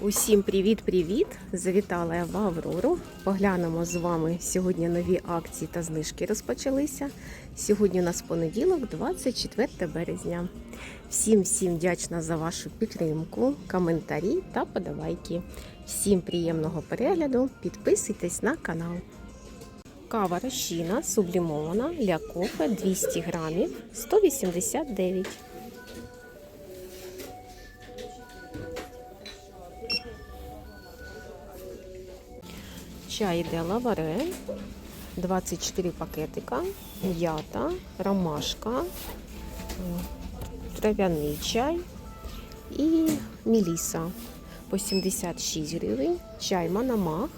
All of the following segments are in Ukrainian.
Усім привіт-привіт! Завітала я в Аврору. Поглянемо з вами сьогодні нові акції та знижки розпочалися. Сьогодні у нас понеділок, 24 березня. Всім всім вдячна за вашу підтримку, коментарі та подавайки. Всім приємного перегляду. Підписуйтесь на канал. Кава розчина сублімована для кофе 200 грамів 189. Чай де лаваре, 24 пакетика, м'ята, ромашка, трав'яний чай і міліса по 76 гривень, чай Манамах,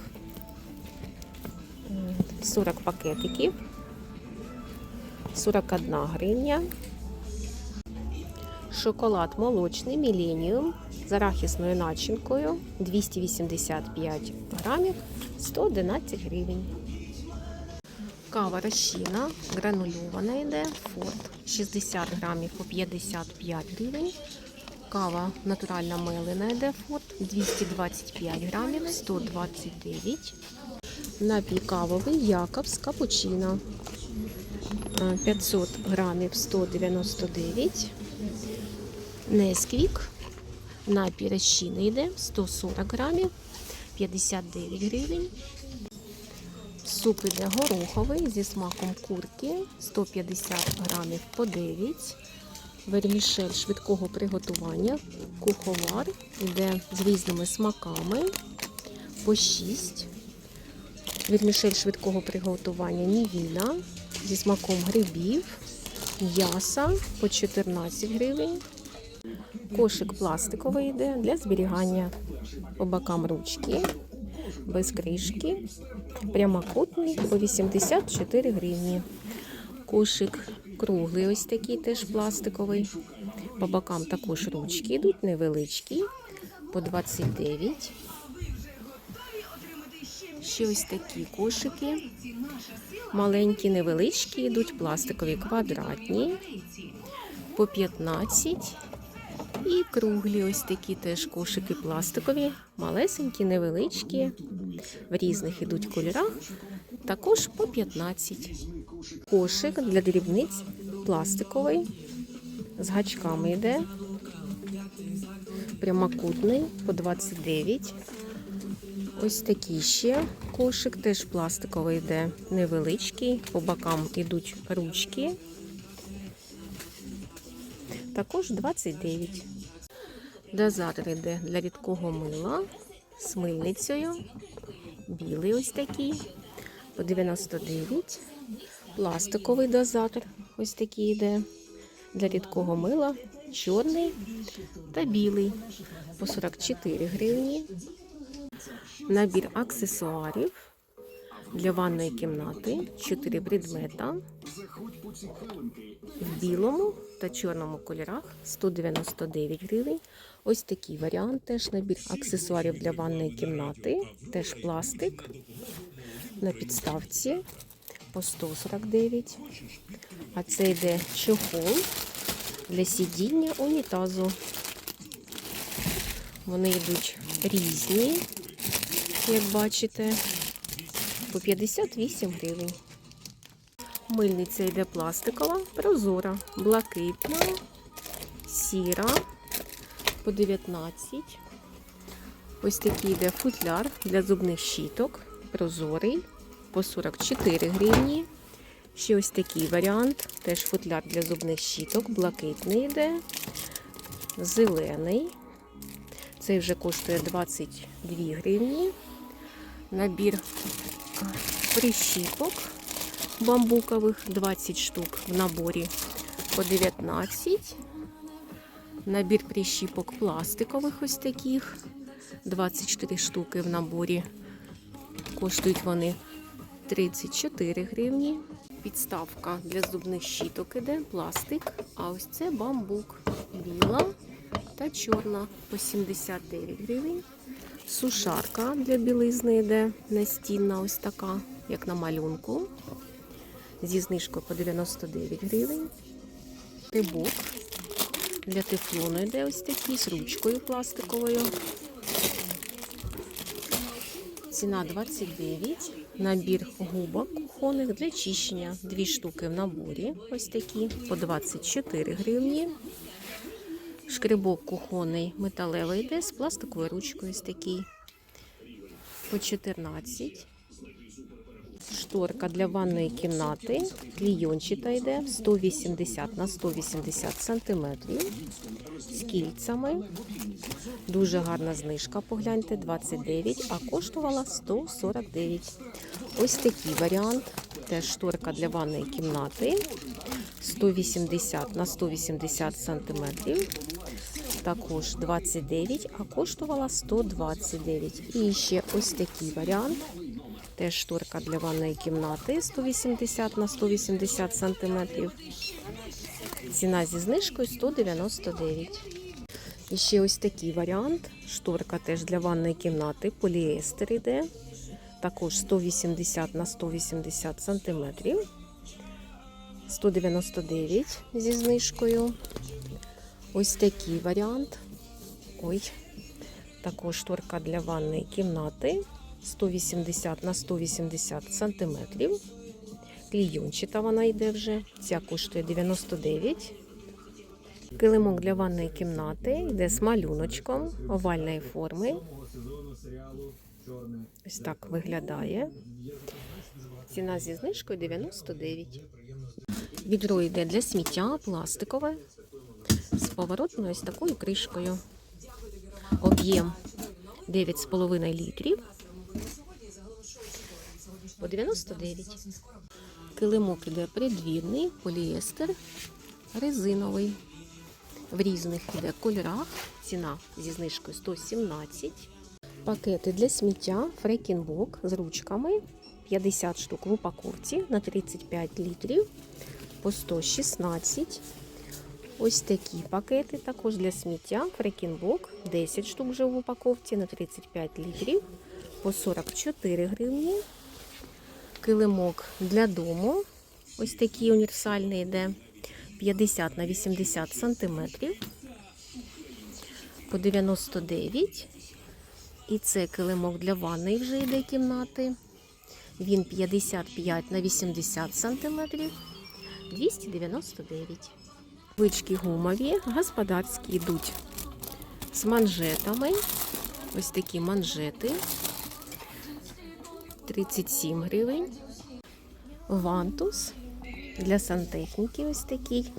е, 40 пакетиків, 41 гривня. Шоколад молочний Міленіум з арахісною начинкою 285 грамів 111 гривень. Кава розчина гранульована йде форт 60 грамів по 55 гривень. Кава натуральна мелина йде форт 225 грамів 129. Напій кавовий Якобс капучино 500 грамів 199. Несквік напій розчини йде 140 грамів 59 гривень. Суп іде гороховий зі смаком курки 150 грамів по 9. Вермішель швидкого приготування. Куховар іде з різними смаками по 6. Вермішель швидкого приготування Нівіна зі смаком грибів, м'яса по 14 гривень. Кошик пластиковий йде для зберігання по бокам ручки, без кришки, прямокутний по 84 гривні. Кошик круглий, ось такий теж пластиковий. По бокам також ручки йдуть невеличкі, по 29. Ще ось такі кошики. Маленькі, невеличкі, йдуть пластикові квадратні, по 15. І круглі ось такі теж кошики пластикові, малесенькі, невеличкі, в різних ідуть кольорах, також по 15. Кошик для дрібниць пластиковий, з гачками йде, прямокутний по 29. Ось такий ще кошик, теж пластиковий йде, невеличкий, по бокам йдуть ручки. Також 29. Дозатор йде для рідкого мила з мильницею. Білий ось такий. По 99. Пластиковий дозатор. Ось такий йде. Для рідкого мила. Чорний та білий. По 44 гривні. Набір аксесуарів для ванної кімнати. 4 предмета. В білому та чорному кольорах 199 гривень. Ось такий варіант. Теж набір аксесуарів для ванної кімнати. Теж пластик на підставці по 149. А це йде чохол для сидіння унітазу. Вони йдуть різні, як бачите, по 58 гривень. Мильниця йде пластикова, прозора, блакитна, сіра по 19. Ось такий йде футляр для зубних щіток, прозорий по 44 гривні. Ще ось такий варіант, теж футляр для зубних щіток, блакитний йде, зелений. Цей вже коштує 22 гривні. Набір прищіпок бамбукових 20 штук в наборі по 19. Набір прищіпок пластикових ось таких 24 штуки в наборі. Коштують вони 34 гривні. Підставка для зубних щіток іде, пластик. А ось це бамбук. Біла та чорна по 79 гривень. Сушарка для білизни йде настінна ось така, як на малюнку зі знижкою по 99 гривень. Тибок для тефлону йде ось такий з ручкою пластиковою Ціна 29. Набір губок кухонних для чищення. Дві штуки в наборі. Ось такі по 24 гривні. Шкребок кухонний металевий йде з пластиковою ручкою. Ось такий. По 14. Шторка для ванної кімнати. Клійончата йде 180 на 180 сантиметрів. З кільцями. Дуже гарна знижка, погляньте, 29, а коштувала 149. Ось такий варіант. Теж шторка для ванної кімнати. 180 на 180 сантиметрів. Також 29, а коштувала 129. І ще ось такий варіант. Теж шторка для ванної кімнати 180 на 180 сантиметрів. Ціна зі знижкою 199. І ще ось такий варіант. Шторка теж для ванної кімнати. Поліестер іде. Також 180 на 180 сантиметрів. 199 зі знижкою. Ось такий варіант. Ой, також шторка для ванної кімнати. 180 на 180 сантиметрів. Клійончата вона йде вже. Ця коштує 99. Килимок для ванної кімнати йде з малюночком овальної форми. Ось так виглядає. Ціна зі знижкою 99. Відро йде для сміття пластикове з поворотною ось такою кришкою. Об'єм 9,5 літрів. По 99. Килимок іде придвірний, поліестер, резиновий. В різних іде кольорах. Ціна зі знижкою 117. Пакети для сміття фрекінбок з ручками. 50 штук в упаковці на 35 літрів по 116. Ось такі пакети також для сміття. Фрекінбок 10 штук вже в упаковці на 35 літрів по 44 гривні. Килимок для дому. Ось такий універсальний йде 50 на 80 сантиметрів по 99. І це килимок для ванної вже йде кімнати. Він 55 на 80 сантиметрів 299. Вички гумові, господарські йдуть з манжетами. Ось такі манжети. 37 гривень. Вантус для сантехніки ось такий.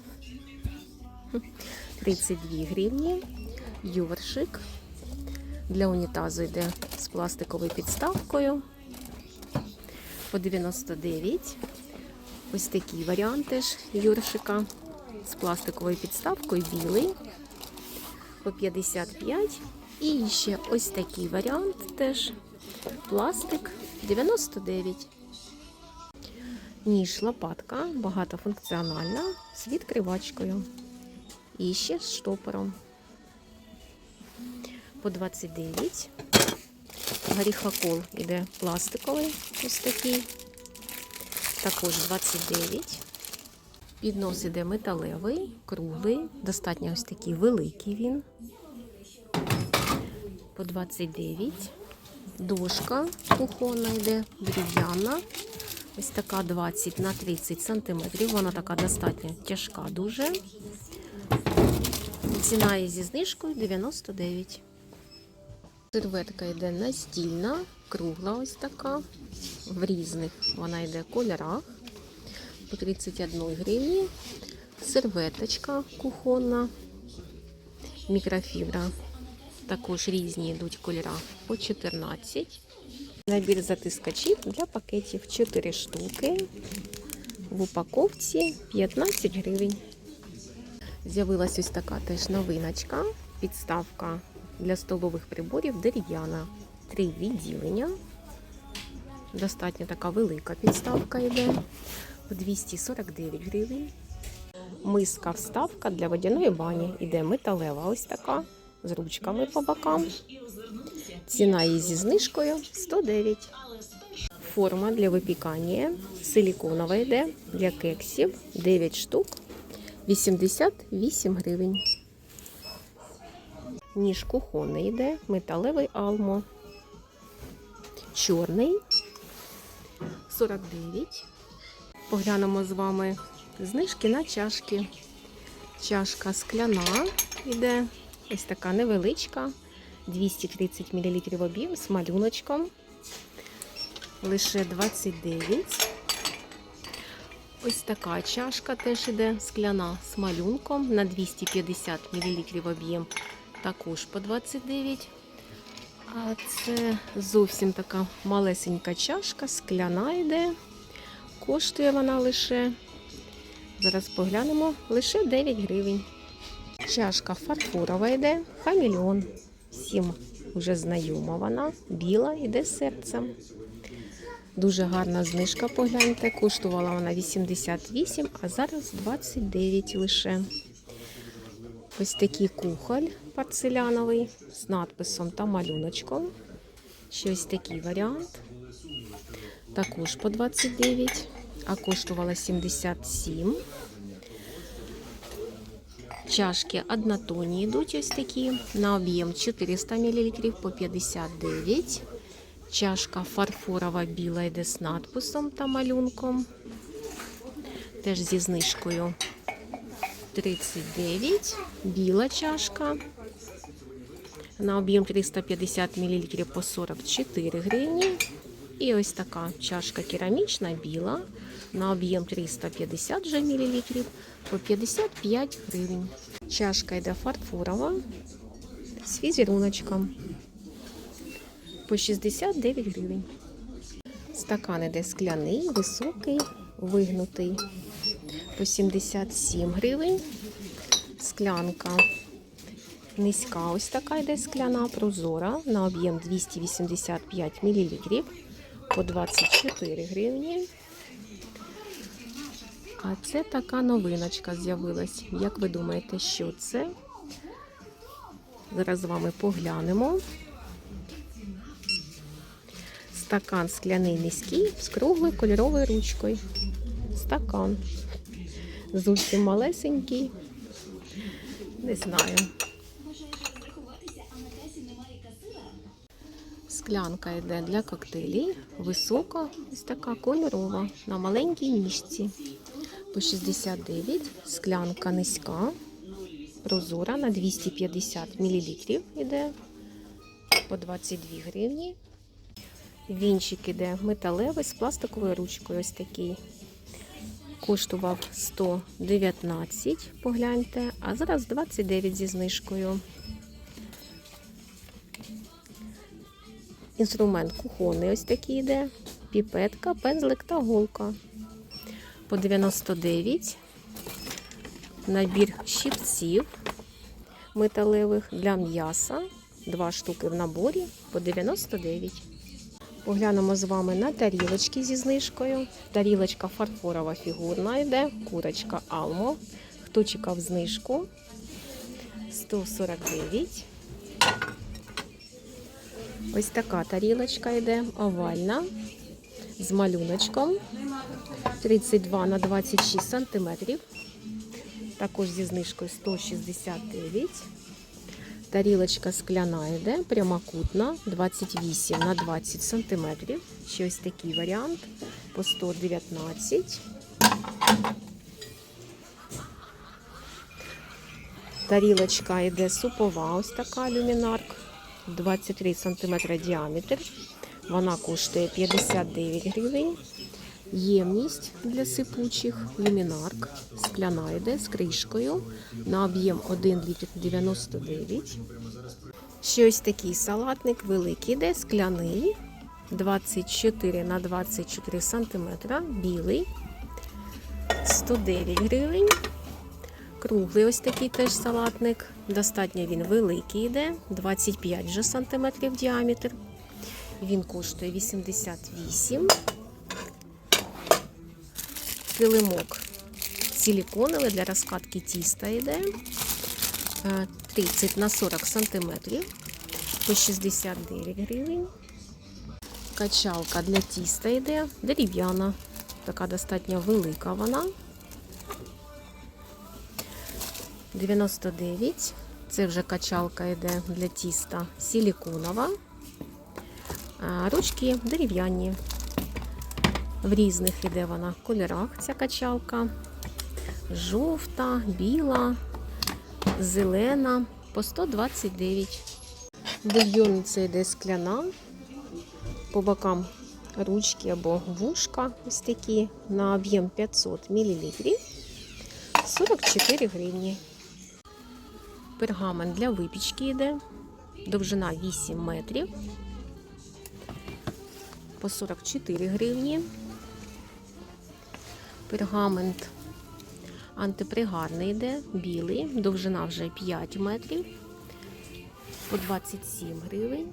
32 гривні. Ювершик для унітазу йде з пластиковою підставкою. По 99. Ось такий варіант теж юршика з пластиковою підставкою білий. По 55. І ще ось такий варіант теж пластик 99. Ніж лопатка багатофункціональна з відкривачкою. І ще з штопором. По 29. Горіхокол іде пластиковий, ось такий. Також 29. Піднос іде металевий, круглий, достатньо ось такий великий він. По 29. Дошка кухонна йде, дерев'яна. Ось така 20 на 30 сантиметрів. Вона така достатньо тяжка дуже. Ціна її зі знижкою 99. Серветка йде настільна, кругла ось така. В різних вона йде кольорах. По 31 гривні. Серветочка кухонна, мікрофібра. Також різні йдуть кольори по 14. Набір затискачів для пакетів 4 штуки. В упаковці 15 гривень. З'явилась ось така теж новиночка. Підставка для столових приборів дерев'яна. Три відділення. Достатньо така велика підставка йде. По 249 гривень. Миска вставка для водяної бані. Іде металева ось така. З ручками по бокам. Ціна її зі знижкою 109. Форма для випікання. Силіконова йде для кексів 9 штук. 88 гривень. Ніж кухонний йде, металевий алмо. чорний 49. Поглянемо з вами знижки на чашки. Чашка скляна іде. Ось така невеличка. 230 мл об'єм з малюночком. Лише 29. Ось така чашка теж іде скляна з малюнком на 250 мл об'єм. Також по 29. А це зовсім така малесенька чашка, скляна йде. Коштує вона лише, зараз поглянемо, лише 9 гривень. Чашка фарфорова йде, хамільон. Всім вже знайома вона, біла, йде серцем. Дуже гарна знижка, погляньте. Коштувала вона 88, а зараз 29 лише. Ось такий кухоль порцеляновий з надписом та малюночком. Ще ось такий варіант. Також по 29, а коштувала 77. Чашки однотонні йдуть ось такі. На об'єм 400 мл по 59. Чашка фарфорова біла йде з надписом та малюнком. Теж зі знижкою 39. Біла чашка. На об'єм 350 мл по 44 гривні. І ось така чашка керамічна, біла. На об'єм 350 же мл по 55 гривень. Чашка йде фарфорова з візеруночком по 69 гривень. Стакан іде скляний, високий, вигнутий по 77 гривень. Склянка низька, ось така йде скляна, прозора на об'єм 285 мл по 24 гривні. А це така новиночка з'явилась. Як ви думаєте, що це? Зараз з вами поглянемо. Стакан скляний низький з круглою кольоровою ручкою. Стакан. Зовсім малесенький. Не знаю. Склянка йде для коктейлів. Висока, ось така кольорова, на маленькій ніжці. По 69. Склянка низька, прозора на 250 мл йде по 22 гривні. Вінчик іде металевий з пластиковою ручкою. Ось такий. Коштував 119, погляньте, а зараз 29 зі знижкою. Інструмент кухонний ось такий йде. Піпетка, пензлик та голка. По 99. Набір щипців металевих для м'яса. Два штуки в наборі по 99. Поглянемо з вами на тарілочки зі знижкою. Тарілочка фарфорова фігурна йде, курочка Алмо. Хто чекав знижку? 149. Ось така тарілочка йде, овальна, з малюночком. 32 на 26 сантиметрів. Також зі знижкою 169. Тарілочка скляна йде, прямокутна, 28 на 20 сантиметрів. Ще ось такий варіант по 119. Тарілочка йде супова, ось така люмінарк, 23 см діаметр. Вона коштує 59 гривень. Ємність для сипучих, люмінарк, скляна йде з кришкою на об'єм 1 літр 99. Ще ось такий салатник великий йде, скляний, 24 на 24 сантиметра, білий, 109 гривень. Круглий ось такий теж салатник. Достатньо він великий йде, 25 вже сантиметрів діаметр. Він коштує 88 килимок силиконовий для розкатки тіста йде 30 на 40 сантиметрів по 69 гривень. Качалка для тіста йде дерев'яна, така достатньо велика вона. 99. Це вже качалка йде для тіста силиконова. Ручки дерев'яні. В різних іде вона кольорах ця качалка. Жовта, біла, зелена по 129. Бульйонниця йде скляна. По бокам ручки або вушка ось такі на об'єм 500 мл. 44 гривні. Пергамент для випічки йде. Довжина 8 метрів. По 44 гривні. Пергамент антипригарний йде, білий, довжина вже 5 метрів. По 27 гривень.